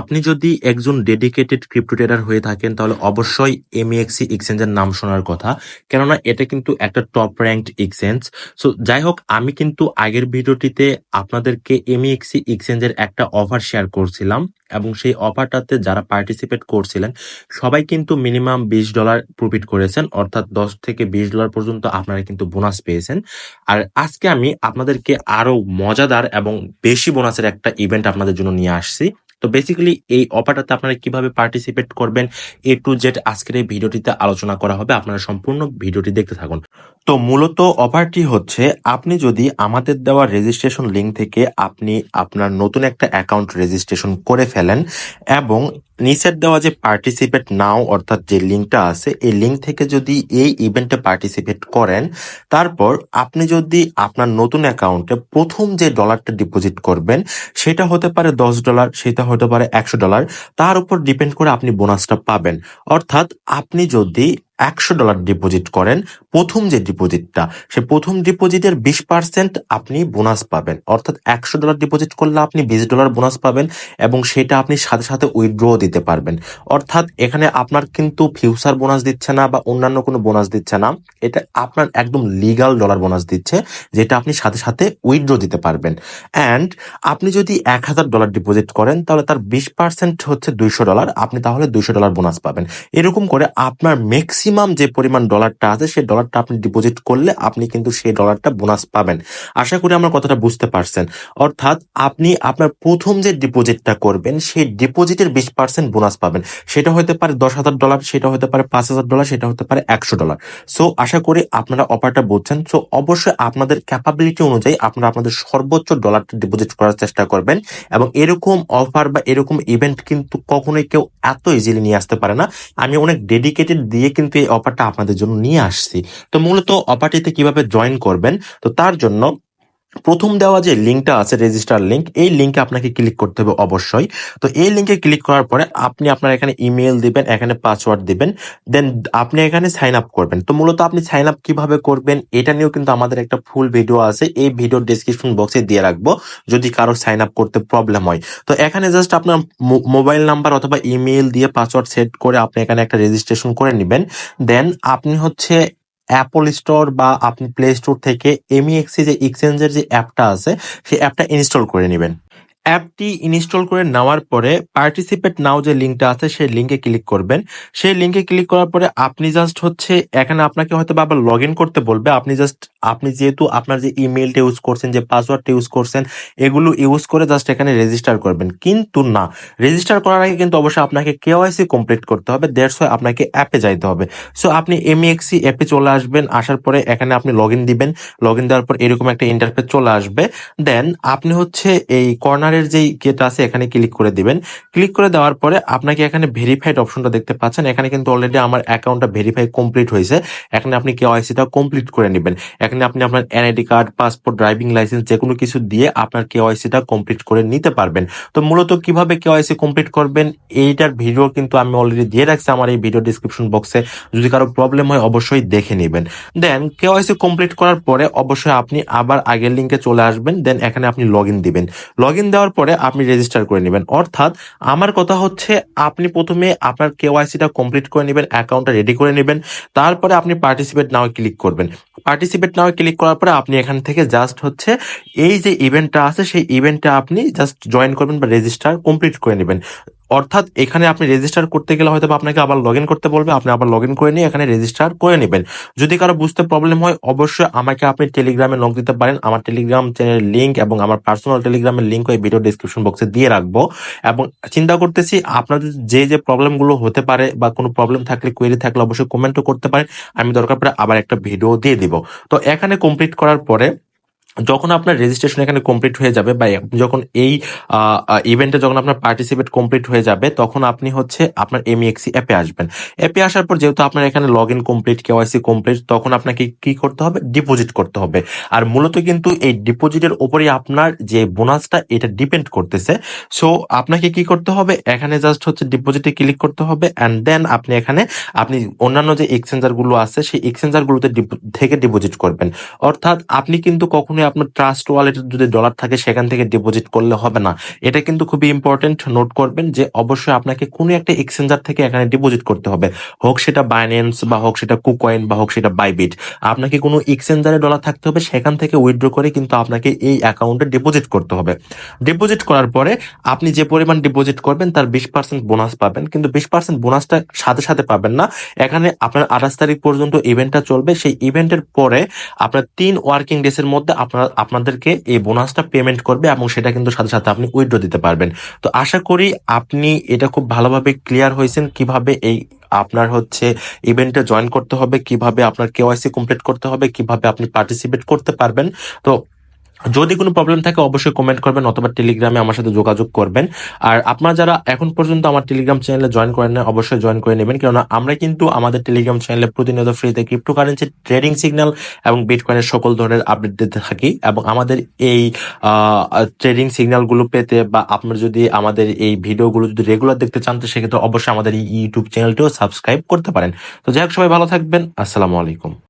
আপনি যদি একজন ডেডিকেটেড ক্রিপ্টো ট্রেডার হয়ে থাকেন, তাহলে অবশ্যই এমএক্সি এক্সচেঞ্জের নাম শোনার কথা। কেননা এটা কিন্তু একটা টপ র্যাঙ্কড এক্সচেঞ্জ সো যাই হোক আমি কিন্তু আগের ভিডিওটিতে আপনাদেরকে এমএক্সি এক্সচেঞ্জের একটা অফার শেয়ার করছিলাম এবং সেই অফারটাতে যারা পার্টিসিপেট করছিলেন, সবাই কিন্তু মিনিমাম বিশ ডলার প্রফিট করেছেন, অর্থাৎ দশ থেকে বিশ ডলার পর্যন্ত আপনারা কিন্তু বোনাস পেয়েছেন। আর আজকে আমি আপনাদেরকে আরও মজাদার এবং বেশি বোনাসের একটা ইভেন্ট আপনাদের জন্য নিয়ে আসছি। তো বেসিক্যালি এই অফারটাতে আপনারা কীভাবে পার্টিসিপেট করবেন এ টু জেড আজকের এই ভিডিওটিতে আলোচনা করা হবে, আপনারা সম্পূর্ণ ভিডিওটি দেখতে থাকুন। তো মূলত অফারটি হচ্ছে, আপনি যদি আমাদের দেওয়া রেজিস্ট্রেশন লিঙ্ক থেকে আপনি আপনার নতুন একটা অ্যাকাউন্ট রেজিস্ট্রেশন করে ফেলেন এবং নিচের দেওয়া যে পার্টিসিপেট নাও অর্থাৎ যে লিঙ্কটা আছে, এই লিঙ্ক থেকে যদি এই ইভেন্টে পার্টিসিপেট করেন, তারপর আপনি যদি আপনার নতুন অ্যাকাউন্টে প্রথম যে ডলারটা ডিপোজিট করবেন, সেটা হতে পারে দশ ডলার সেটা হতে পারে একশো ডলার তার উপর ডিপেন্ড করে আপনি বোনাসটা পাবেন। অর্থাৎ আপনি যদি একশো ডলার ডিপোজিট করেন প্রথম যে ডিপোজিটটা সে প্রথম ডিপোজিটের বিশ পার্সেন্ট আপনি বোনাস পাবেন। অর্থাৎ একশো ডলার ডিপোজিট করলে আপনি বিশ ডলার বোনাস পাবেন এবং সেটা আপনি সাথে সাথে উইথড্র দিতে পারবেন। অর্থাৎ এখানে আপনার কিন্তু ফিউচার বোনাস দিচ্ছে না বা অন্যান্য কোনো বোনাস দিচ্ছে না। এটা আপনার একদম লিগাল ডলার বোনাস দিচ্ছে, যেটা আপনি সাথে সাথে উইথড্র দিতে পারবেন। অ্যান্ড আপনি যদি এক হাজার ডলার ডিপোজিট করেন, তাহলে তার বিশ পার্সেন্ট হচ্ছে দুইশো ডলার। আপনি তাহলে দুইশো ডলার বোনাস পাবেন। এরকম করে আপনার ম্যাক্সিমাম যে পরিমাণ ডলারটা আছে, সেই ডলারটা আপনি ডিপোজিট করলে আপনি কিন্তু সেই ডলারটা বোনাস পাবেন। আশা করি আমার কথাটা বুঝতে পারছেন। অর্থাৎ আপনি আপনার প্রথম যে ডিপোজিটটা করবেন, সেই ডিপোজিটের বিশ পার্সেন্ট বোনাস পাবেন। সেটা হতে পারে দশ হাজার ডলার সেটা হতে পারে পাঁচ হাজার ডলার সেটা হতে পারে একশো ডলার সো আশা করি আপনারা অফারটা বুঝছেন। সো অবশ্যই আপনাদের ক্যাপাবিলিটি অনুযায়ী আপনারা আপনাদের সর্বোচ্চ ডলারটা ডিপোজিট করার চেষ্টা করবেন এবং এরকম অফার বা এরকম ইভেন্ট কিন্তু কখনোই কেউ এত ইজিলি নিয়ে আসতে পারে না। আমি অনেক ডেডিকেটেড দিয়ে কিন্তু এই অফারটা আপনাদের জন্য নিয়ে আসছি। তো মূলত অফারটিতে কীভাবে জয়েন করবেন, তো তার জন্য প্রথম দেওয়া যে লিঙ্কটা আছে রেজিস্টার লিঙ্ক, এই লিঙ্কে আপনাকে ক্লিক করতে হবে অবশ্যই। তো এই লিঙ্কে ক্লিক করার পরে আপনি আপনার এখানে ইমেল দিবেন, এখানে পাসওয়ার্ড দিবেন, দেন আপনি এখানে সাইন আপ করবেন। তো মূলত আপনি সাইন আপ কীভাবে করবেন, এটা নিয়েও কিন্তু আমাদের একটা ফুল ভিডিও আছে, এই ভিডিও ডিসক্রিপশন বক্সে দিয়ে রাখব, যদি কারও সাইন আপ করতে প্রবলেম হয়। তো এখানে জাস্ট আপনার মোবাইল নাম্বার অথবা ইমেল দিয়ে পাসওয়ার্ড সেট করে আপনি এখানে একটা রেজিস্ট্রেশন করে নেবেন। দেন আপনি হচ্ছে অ্যাপল স্টোর বা আপনি প্লে স্টোর থেকে এমইএক্সি যে এক্সচেঞ্জের যে অ্যাপটা আছে, সেই অ্যাপটা ইনস্টল করে নেবেন। অ্যাপটি ইনস্টল করে নেওয়ার পরে পার্টিসিপেট নাও যে লিঙ্কটা আছে সেই লিঙ্কে ক্লিক করবেন। সেই লিঙ্কে ক্লিক করার পরে আপনি জাস্ট হচ্ছে এখানে আপনাকে হয়তো আবার লগ করতে বলবে। আপনি জাস্ট, আপনি যেহেতু আপনার যে ইমেলটা ইউজ করছেন, যে পাসওয়ার্ডটা ইউজ করছেন, এগুলো ইউজ করে জাস্ট এখানে রেজিস্টার করবেন। কিন্তু না, রেজিস্টার করার আগে কিন্তু অবশ্যই আপনাকে কেওয়াইসি কমপ্লিট করতে হবে। দেড়শো আপনাকে অ্যাপে যাইতে হবে। সো আপনি এমএক্সি অ্যাপে চলে আসবেন, আসার পরে এখানে আপনি লগ দিবেন। লগ দেওয়ার পর এরকম একটা ইন্টারফেস চলে আসবে। দেন আপনি হচ্ছে এই কর্নারের যেই গেট আছে, এখানে ক্লিক করে দিবেন। ক্লিক করে দেওয়ার পরে আপনাকে এখানে ভেরিফাইড অপশনটা দেখতে পাচ্ছেন। এখানে কিন্তু অলরেডি আমার অ্যাকাউন্টটা ভেরিফাই কমপ্লিট হয়েছে। এখানে আপনি কেওয়াইসিটা কমপ্লিট করে নেবেন। এখানে আপনি আপনার NID card passport driving licence যে কোনো কিছু দিয়ে আপনার কেওয়াইসিটা কমপ্লিট করে নিতে পারবেন। তো মূলত কীভাবে কেওয়াইসি কমপ্লিট করবেন, এইটার ভিডিও কিন্তু আমি অলরেডি দিয়ে রাখছি আমার এই ভিডিও ডিসক্রিপশন বক্সে যদি কারও প্রবলেম হয়, অবশ্যই দেখে নেবেন। দেন কেওয়াইসি কমপ্লিট করার পরে অবশ্যই আপনি আবার আগের লিঙ্কে চলে আসবেন। দেন এখানে আপনি লগ ইন দিবেন। লগ ইন দেওয়ার পরে আপনি রেজিস্টার করে নেবেন। অর্থাৎ আমার কথা হচ্ছে আপনি প্রথমে আপনার কেওয়াইসিটা কমপ্লিট করে নেবেন অ্যাকাউন্টটা রেডি করে নেবেন, তারপরে আপনি পার্টিসিপেট নাও ক্লিক করবেন। পার্টিসিপেট নাও ক্লিক করার পরে আপনি এখান থেকে জাস্ট হচ্ছে এই যে ইভেন্টটা আছে, সেই ইভেন্টটা আপনি জাস্ট জয়েন করবেন বা রেজিস্টার কমপ্লিট করে নেবেন। অর্থাৎ এখানে আপনি রেজিস্টার করতে গেলে হয়তো আপনাকে আবার লগ করতে বলবে, আপনি আবার লগ করে নিয়ে এখানে রেজিস্টার করে নেবেন। যদি কারও বুঝতে প্রবলেম হয়, অবশ্যই আমাকে আপনি টেলিগ্রামে লগ দিতে পারেন। আমার টেলিগ্রাম চ্যানেলের লিঙ্ক এবং আমার পার্সোনাল টেলিগ্রামের লিঙ্ক ওই ভিডিও ডিসক্রিপশন বক্সে দিয়ে রাখব। এবং চিন্তা করতেছি আপনাদের যে যে প্রবলেমগুলো হতে পারে বা কোনো প্রবলেম থাকলে কোয়েরি থাকলে অবশ্যই কমেন্টও করতে পারেন। আমি দরকার পড়ে আবার একটা ভিডিও দিয়ে দিব। তো এখানে কমপ্লিট করার পরে যখন আপনার রেজিস্ট্রেশন এখানে কমপ্লিট হয়ে যাবে বা যখন এই ইভেন্টে যখন আপনার পার্টিসিপেট কমপ্লিট হয়ে যাবে, তখন আপনি হচ্ছে আপনার এমইএক্সি অ্যাপে আসবেন। অ্যাপে আসার পর যেহেতু আপনার এখানে log in complete KYC complete তখন আপনাকে কি করতে হবে? ডিপোজিট করতে হবে। আর মূলত কিন্তু এই ডিপোজিটের উপরে আপনার যে বোনাসটা এটা ডিপেন্ড করতেছে। সো আপনাকে কি করতে হবে? এখানে জাস্ট হচ্ছে ডিপোজিটে ক্লিক করতে হবে অ্যান্ড দেন আপনি এখানে, আপনি অন্যান্য যে এক্সচেঞ্জারগুলো আছে, সেই এক্সচেঞ্জার গুলোতে থেকে ডিপোজিট করবেন। অর্থাৎ আপনি কিন্তু কখনোই আপনার ট্রাস্ট ওয়ালেটে যদি ডলার থাকে, সেখান থেকে ডিপোজিট করলে হবে না। এটা কিন্তু খুবই ইম্পর্টেন্ট নোট করবেন যে অবশ্যই আপনাকে কোনো একটা এক্সচেঞ্জার থেকে এখানে ডিপোজিট করতে হবে। হোক সেটা বাইন্যান্স বা হোক সেটা কুকয়েন বা হোক সেটা বাইবিট আপনাকে কোনো এক্সচেঞ্জারে ডলার থাকতে হবে, সেখান থেকে উইথড্র করে কিন্তু আপনাকে এই অ্যাকাউন্টে ডিপোজিট করতে হবে। ডিপোজিট করার পরে আপনি যে পরিমাণ ডিপোজিট করবেন, তার বিশ পার্সেন্ট বোনাস পাবেন। কিন্তু বিশ পার্সেন্ট বোনাসটা সাথে সাথে পাবেন না। এখানে আপনার আঠাশ তারিখ পর্যন্ত ইভেন্টটা চলবে। সেই ইভেন্টের পরে আপনার তিন ওয়ার্কিং ডেসের মধ্যে আপনার আপনাদেরকে এই বোনাসটা পেমেন্ট করবে এবং সেটা কিন্তু সাথে সাথে আপনি উইথড্র দিতে পারবেন। তো আশা করি আপনি এটা খুব ভালোভাবে ক্লিয়ার হয়েছেন, কীভাবে এই আপনার হচ্ছে ইভেন্টে জয়েন করতে হবে, কীভাবে আপনার কেওয়াইসি কমপ্লিট করতে হবে, কীভাবে আপনি পার্টিসিপেট করতে পারবেন। তো যদি কোনো প্রবলেম থাকে, অবশ্যই কমেন্ট করবেন অথবা টেলিগ্রামে আমার সাথে যোগাযোগ করবেন। আর আপনারা যারা এখন পর্যন্ত আমার টেলিগ্রাম চ্যানেলে জয়েন করেন না অবশ্যই জয়েন করে নেবেন। কেননা আমরা কিন্তু আমাদের টেলিগ্রাম চ্যানেলে প্রতিনিয়ত ফ্রিতে ক্রিপ্টোকারেন্সি ট্রেডিং সিগন্যাল এবং বিটকয়েনের সকল ধরনের আপডেট দিতে থাকি এবং আমাদের এই ট্রেডিং সিগন্যালগুলো পেতে বা আপনার যদি আমাদের এই ভিডিওগুলো যদি রেগুলার দেখতে চান, তো সেক্ষেত্রে অবশ্যই আমাদের এই ইউটিউব চ্যানেলটিও সাবস্ক্রাইব করতে পারেন। তো যাই হোক, সবাই ভালো থাকবেন। আসসালামু আলাইকুম।